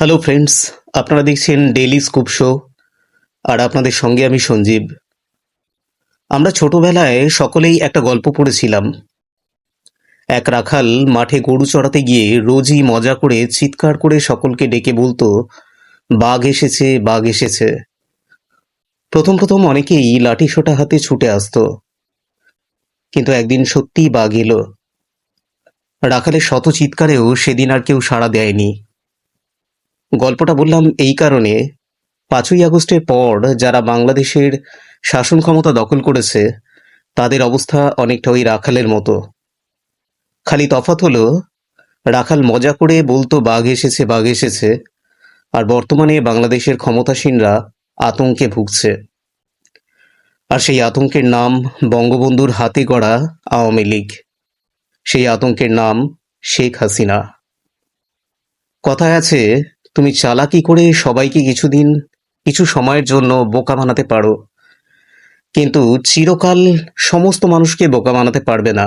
Hello friends আপনারা দেখছেন daily scoop show আর আপনাদের সঙ্গে আমি সঞ্জীব। আমরা ছোটবেলায় সকলেই একটা গল্প পড়েছিলাম। এক রাখাল মাঠে গরু চড়াতে গিয়ে রোজই মজা করে চিৎকার করে সকলকে ডেকে বলতো, বাঘ এসেছে বাঘ এসেছে। প্রথম প্রথম অনেকেই লাঠি সোটা হাতে ছুটে আসতো। কিন্তু একদিন সত্যিই বাঘ এলো। রাখালের শত চিৎকারেও সেদিন আর কেউ সাড়া দেয়নি। গল্পটা বললাম এই কারণে। পাঁচই আগস্টের পর যারা বাংলাদেশের শাসন ক্ষমতা দখল করেছে, তাদের অবস্থা অনেকটা ওই রাখালের মতো। খালি তফাৎ হলো, রাখাল মজা করে বলতো, বাঘ এসেছে বাঘ এসেছে। আর বর্তমানে বাংলাদেশের ক্ষমতাসীনরা আতঙ্কে ভুগছে। আর সেই আতঙ্কের নাম বঙ্গবন্ধুর হাতে গড়া আওয়ামী লীগ। সেই আতঙ্কের নাম শেখ হাসিনা। কথায় আছে তুমি চালাকি করে সবাইকে কিছুদিন, কিছু সময়ের জন্য বোকা বানাতে পারো। কিন্তু চিরকাল সমস্ত মানুষকে বোকা বানাতে পারবে না।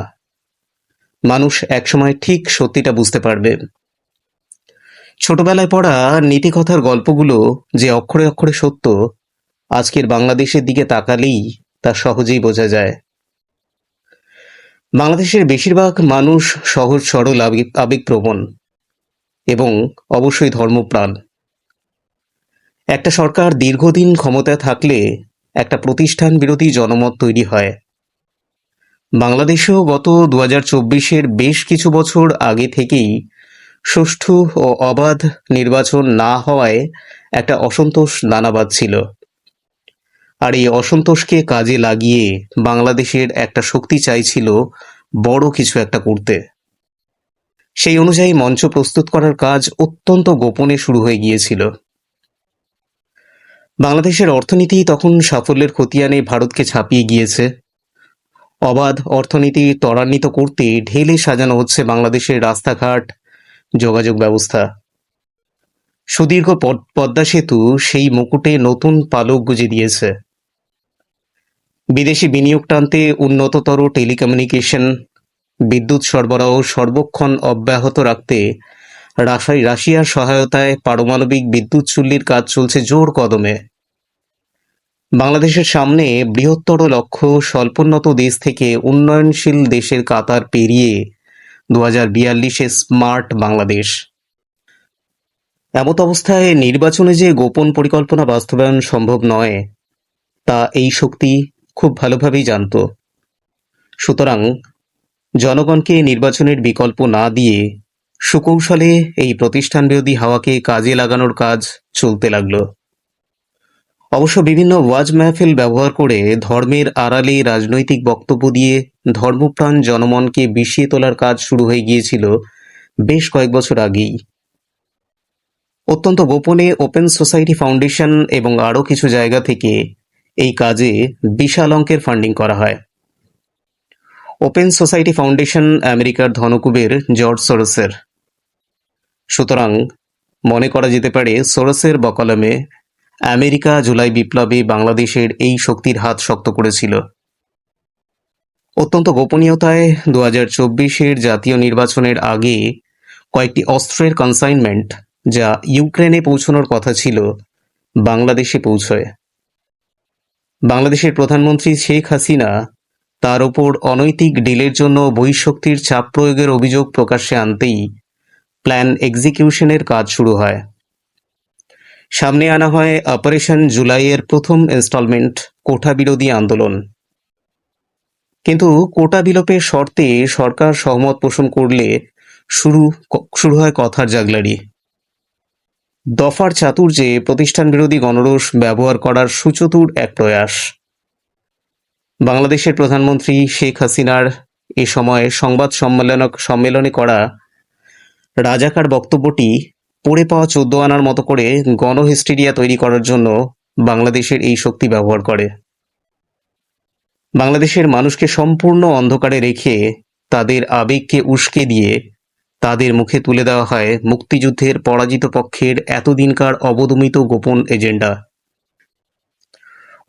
মানুষ একসময় ঠিক সত্যিটা বুঝতে পারবে। ছোটবেলায় পড়া নীতিকথার গল্পগুলো যে অক্ষরে অক্ষরে সত্য, আজকের বাংলাদেশের দিকে তাকালেই তা সহজেই বোঝা যায়। বাংলাদেশের বেশিরভাগ মানুষ সহজ সরল আবেগ আবেগপ্রবণ। এবং অবশ্যই ধর্মপ্রাণ। একটা সরকার দীর্ঘদিন ক্ষমতায় থাকলে একটা প্রতিষ্ঠান বিরোধী জনমত তৈরি হয়। বাংলাদেশেও গত দু হাজার চব্বিশের বেশ কিছু বছর আগে থেকেই সুষ্ঠু ও অবাধ নির্বাচন না হওয়ায় একটা অসন্তোষ দানা বাঁধছিল আর এই অসন্তোষকে কাজে লাগিয়ে বাংলাদেশের একটা শক্তি চাইছিল বড় কিছু একটা করতে। সেই অনুযায়ী মঞ্চ প্রস্তুত করার কাজ অত্যন্ত গোপনে শুরু হয়ে গিয়েছিল। বাংলাদেশের অর্থনীতি তখন সাফল্যের খতিয়ানে ভারতকে ছাপিয়ে গিয়েছে। অবাধ অর্থনীতি ত্বরান্বিত করতে ঢেলে সাজানো হচ্ছে বাংলাদেশের রাস্তাঘাট, যোগাযোগ ব্যবস্থা। সুদীর্ঘ পদ- পদ্মা সেতু সেই মুকুটে নতুন পালক গুজে দিয়েছে। বিদেশি বিনিয়োগ টানতে উন্নততর টেলিকমিউনিকেশন বিদ্যুৎ সরবরাহ সর্বক্ষণ অব্যাহত রাখতে রাশিয়ার সহায়তায় পারমাণবিক বিদ্যুৎ চুল্লির কাজ চলছে জোর কদমে। বাংলাদেশের সামনে বৃহত্তর লক্ষ্য স্বল্পোন্নত দেশ থেকে উন্নয়নশীল দেশের কাতার পেরিয়ে দু হাজার বিয়াল্লিশে স্মার্ট বাংলাদেশ। এমত অবস্থায় নির্বাচনে যে গোপন পরিকল্পনা বাস্তবায়ন সম্ভব নয়, তা এই শক্তি খুব ভালোভাবেই জানত। সুতরাং জনগণকে নির্বাচনের বিকল্প না দিয়ে সুকৌশলে এই প্রতিষ্ঠান বিরোধী হাওয়াকে কাজে লাগানোর কাজ চলতে লাগল। অবশ্য বিভিন্ন ওয়াজ মাহফিল ব্যবহার করে ধর্মের আড়ালে রাজনৈতিক বক্তব্য দিয়ে ধর্মপ্রাণ জনমনকে বিষিয়ে তোলার কাজ শুরু হয়ে গিয়েছিল বেশ কয়েক বছর আগেই। অত্যন্ত গোপনে ওপেন সোসাইটি ফাউন্ডেশন এবং আরও কিছু জায়গা থেকে এই কাজে বিশাল অঙ্কের ফান্ডিং করা হয়। ওপেন সোসাইটি ফাউন্ডেশন আমেরিকার ধনকুবের জর্জ সোরসের সুতরাং, মনে করা যেতে পারে সোরসের বকলমে আমেরিকা জুলাই বিপ্লবে বাংলাদেশের এই শক্তির হাত শক্ত করেছিল। অত্যন্ত গোপনীয়তায় দু হাজার চব্বিশের জাতীয় নির্বাচনের আগে কয়েকটি অস্ত্রের কনসাইনমেন্ট যা ইউক্রেনে পৌঁছানোর কথা ছিল বাংলাদেশে পৌঁছয়। বাংলাদেশের প্রধানমন্ত্রী শেখ হাসিনা তার ওপর অনৈতিক ডিলের জন্য বহিঃশক্তির চাপ প্রয়োগের অভিযোগ প্রকাশ্যে আনতেই প্ল্যান এক্সিকিউশনের কাজ শুরু হয়। সামনে আনা হয় অপারেশন জুলাইয়ের প্রথম ইনস্টলমেন্ট কোঠা বিরোধী আন্দোলন। কিন্তু কোটা বিলোপের শর্তে সরকার সহমত পোষণ করলে শুরু শুরু হয় কথার জাগলারি দফার চাতুর্যে প্রতিষ্ঠান বিরোধী গণরোষ ব্যবহার করার সুচতুর এক প্রয়াস। বাংলাদেশের প্রধানমন্ত্রী শেখ হাসিনার এ সময় সংবাদ সম্মেলনক, সম্মেলনে করা রাজাকার বক্তব্যটি পড়ে পাওয়া চোদ্দ আনার মতো করে গণহিস্টেরিয়া তৈরি করার জন্য বাংলাদেশের এই শক্তি ব্যবহার করে। বাংলাদেশের মানুষকে সম্পূর্ণ অন্ধকারে রেখে তাদের আবেগকে উস্কে দিয়ে তাদের মুখে তুলে দেওয়া হয় মুক্তিযুদ্ধের পরাজিত পক্ষের এতদিনকার অবদমিত গোপন এজেন্ডা।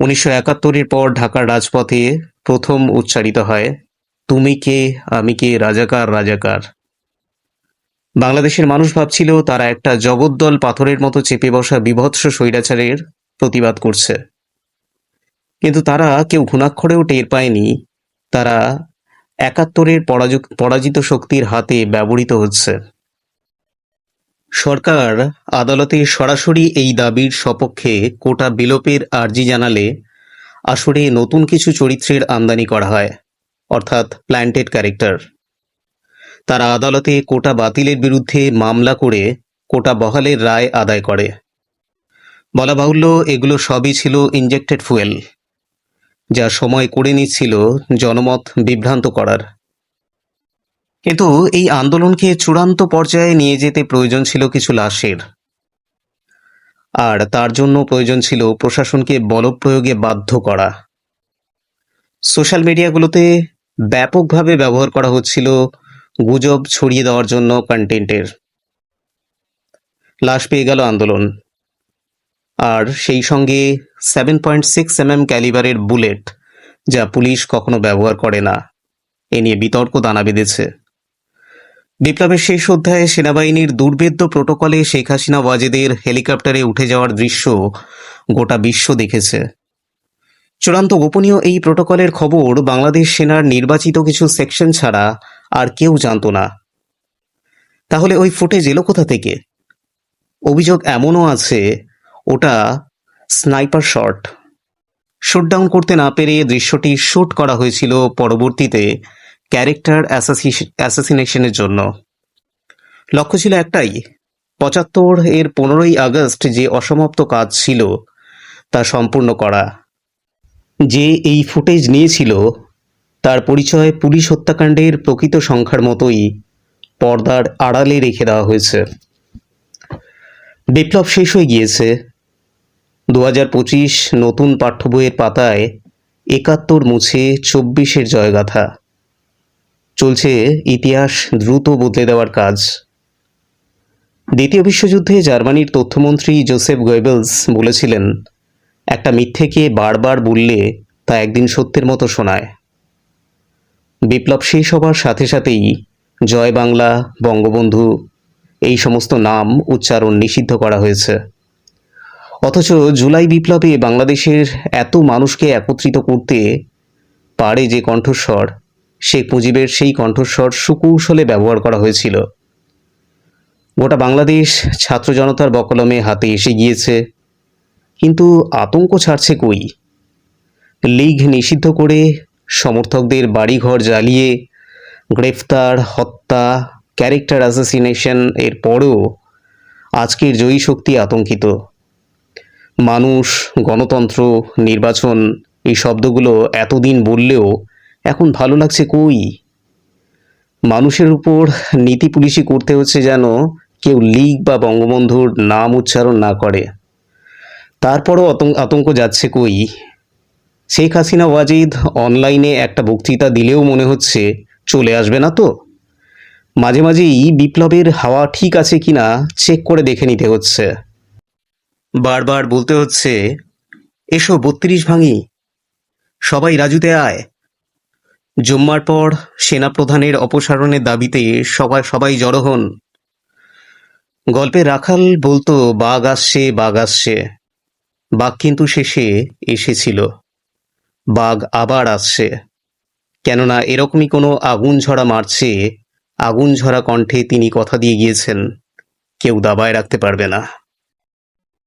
উনিশশো একাত্তরের পর ঢাকার রাজপথে প্রথম উচ্চারিত হয়, তুমি কে? আমি কে? রাজাকার রাজাকার। বাংলাদেশের মানুষ ভাবছিল, তারা একটা জগদ্দল পাথরের মতো চেপে বসা বিভৎস স্বৈরাচারের প্রতিবাদ করছে। কিন্তু তারা কেউ ঘুণাক্ষরেও টের পায়নি, তারা একাত্তরের পরাজু- পরাজিত শক্তির হাতে ব্যবহৃত হচ্ছে। সরকার আদালতে সরাসরি এই দাবির সপক্ষে কোটা বিলোপের আর্জি জানালে আসলে নতুন কিছু চরিত্রের আমদানি করা হয়, অর্থাৎ প্ল্যান্টেড ক্যারেক্টার। তারা আদালতে কোটা বাতিলের বিরুদ্ধে মামলা করে কোটা বহালের রায় আদায় করে। বলা বাহুল্য, এগুলো সবই ছিল ইনজেক্টেড ফুয়েল যা সময় করে নিচ্ছিল জনমত বিভ্রান্ত করার। কিন্তু এই আন্দোলনকে চূড়ান্ত পর্যায়ে নিয়ে যেতে প্রয়োজন ছিল কিছু লাশের। আর তার জন্য প্রয়োজন ছিল প্রশাসনকে বলপ্রয়োগে বাধ্য করা। সোশ্যাল মিডিয়াগুলোতে ব্যাপকভাবে ব্যবহার করা হচ্ছিল গুজব ছড়িয়ে দেওয়ার জন্য কন্টেন্টের। লাশ পেয়ে গেল আন্দোলন। আর সেই সঙ্গে seven point six M M ক্যালিবারের bullet, যা পুলিশ কখনো ব্যবহার করে না, এ নিয়ে বিতর্ক দানা বেঁধেছে। বিপ্লবের শেষ অধ্যায়ে সেনাবাহিনীর দুর্বেদ্য প্রোটোকলে শেখ হাসিনা ওয়াজেদের হেলিকপ্টারে উঠে যাওয়ার দৃশ্য গোটা বিশ্ব দেখেছে। চূড়ান্ত গোপনীয় এই প্রোটোকলের খবর বাংলাদেশ সেনার নির্বাচিত কিছু সেকশন ছাড়া আর কেউ জানতো না। তাহলে ওই ফুটেজ এলো কোথা থেকে? অভিযোগ এমনও আছে, ওটা স্নাইপার শট। শুট ডাউন করতে না পেরে দৃশ্যটি শুট করা হয়েছিল পরবর্তীতে ক্যারেক্টার অ্যাসাসিনেশনের জন্য। লক্ষ্য ছিল একটাই, পঁচাত্তর এর পনেরোই আগস্ট যে অসমাপ্ত কাজ ছিল, তা সম্পূর্ণ করা। যে এই ফুটেজ নিয়েছিল, তার পরিচয় পুলিশ হত্যাকাণ্ডের প্রকৃত সংখ্যার মতোই পর্দার আড়ালে রেখে দেওয়া হয়েছে। বিপ্লব শেষ হয়ে গিয়েছে। দু হাজার পঁচিশ নতুন পাঠ্য বইয়ের পাতায় একাত্তর মুছে চব্বিশের জয়গাথা। চলছে ইতিহাস দ্রুত বদলে দেওয়ার কাজ। দ্বিতীয় বিশ্বযুদ্ধে জার্মানির তথ্যমন্ত্রী জোসেফ গোয়েবেলস বলেছিলেন, একটা মিথ্যেকে বারবার বললে তা একদিন সত্যের মতো শোনায়। বিপ্লব শেষ হবার সাথে সাথেই জয় বাংলা, বঙ্গবন্ধু, এই সমস্ত নাম উচ্চারণ নিষিদ্ধ করা হয়েছে। অথচ জুলাই বিপ্লবে বাংলাদেশের এত মানুষকে একত্রিত করতে পারে যে কণ্ঠস্বর শেখ মুজিবের সেই কণ্ঠস্বর সুকৌশলে ব্যবহার করা হয়েছিল। গোটা বাংলাদেশ ছাত্র জনতার বকলমে হাতে এসে গিয়েছে। কিন্তু আতঙ্ক ছাড়ছে কই? লীগ নিষিদ্ধ করে সমর্থকদের বাড়িঘর জ্বালিয়ে গ্রেফতার, হত্যা, ক্যারেক্টার অ্যাসাসিনেশন এর পরেও আজকের জয়ী শক্তি আতঙ্কিত। মানুষ, গণতন্ত্র, নির্বাচন এই শব্দগুলো এতদিন বললেও এখন ভালো লাগছে কই? মানুষের উপর নীতি পুলিশি করতে হচ্ছে যেন কেউ লীগ বা বঙ্গবন্ধুর নাম উচ্চারণ না করে। তারপরও আতঙ্ক যাচ্ছে কই? শেখ হাসিনা, ওয়াজিদ অনলাইনে একটা বক্তৃতা দিলেও মনে হচ্ছে চলে আসবে না তো? মাঝে মাঝেই বিপ্লবের হাওয়া ঠিক আছে কিনা চেক করে দেখে নিতে হচ্ছে। বারবার বলতে হচ্ছে, এসো বত্রিশ ভাঙি, সবাই রাজুতে আয়। জুম্মার পর সেনাপ্রধানের অপসারণের দাবিতে সবাই সবাই জড়ো হন। গল্পে রাখাল বলতো, বাঘ আসছে বাঘ আসছে। বাঘ কিন্তু শেষে এসেছিল। বাঘ আবার আসছে। কেননা এরকমই কোনো আগুন ঝরা মারছে, আগুন ঝরা কণ্ঠে তিনি কথা দিয়ে গিয়েছেন, কেউ দাবায় রাখতে পারবে না।